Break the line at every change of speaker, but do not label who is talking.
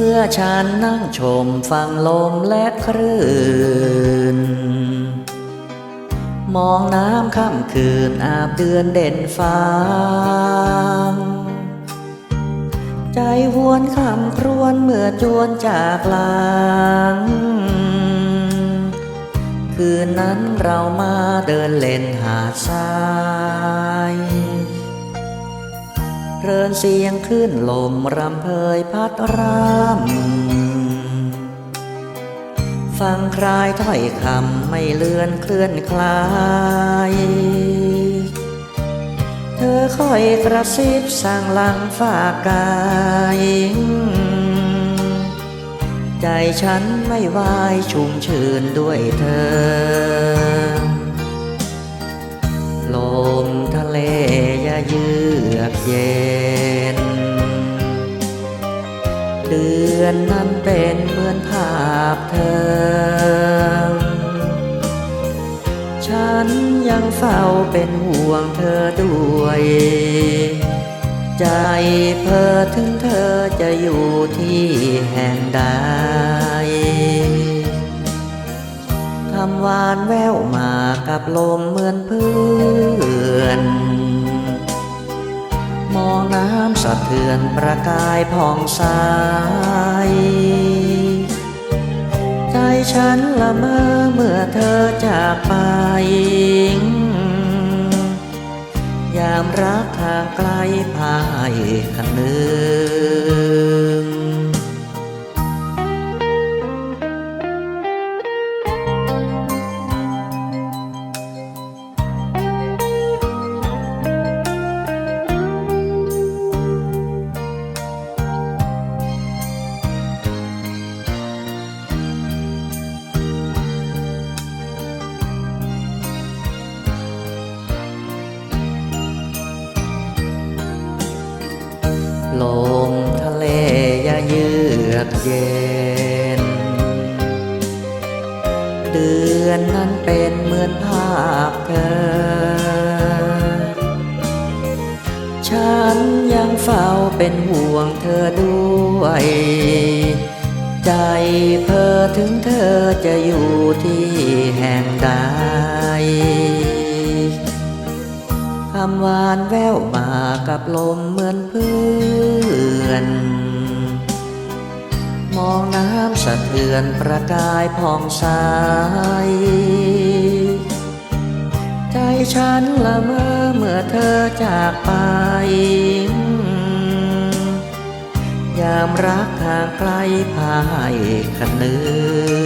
เมื่อฉันนั่งชมฟังลมและคลื่น มองน้ำค่ำคืนอาบเดือนเด่นฟ้า ใจหวนคำครวนเมื่อจวนจากลางคืนนั้นเรามาเดินเล่นหาดทราย ลินเสียงคลื่นลมรำเพยพัดรำฟังคลายถ้อยคำไม่เลือนเคลื่อนคลาย เธอคอยกระซิบสั่งหลังฝากกายใจฉันไม่วายชุ่มชื่นด้วยเธอ ลมทะเล อนนั้นเป็นเหมือนภาพเธอ ฉันยังเฝ้าเป็นห่วงเธอด้วย ใจเพ้อถึงเธอจะอยู่ที่แห่งใดคำหวานแววมากับลมเหมือนเพื่อน เทือนประกายผ่องใสใจฉันละเมอเมื่อเธอจากไป ยามรักทางไกลพายคันนึง เย็น เดือนนั้นเป็นเหมือนภาพเธอ ฉันยังเฝ้าเป็นห่วงเธอด้วย ใจเพ้อถึงเธอจะอยู่ที่แห่งใดคำหวานแววมากับลมเหมือนเพื่อน มองน้ำสะเทือนประกายผ่องใสใจฉันละเมอเมื่อเธอจากไป ยามรักทางไกลพายคันนึง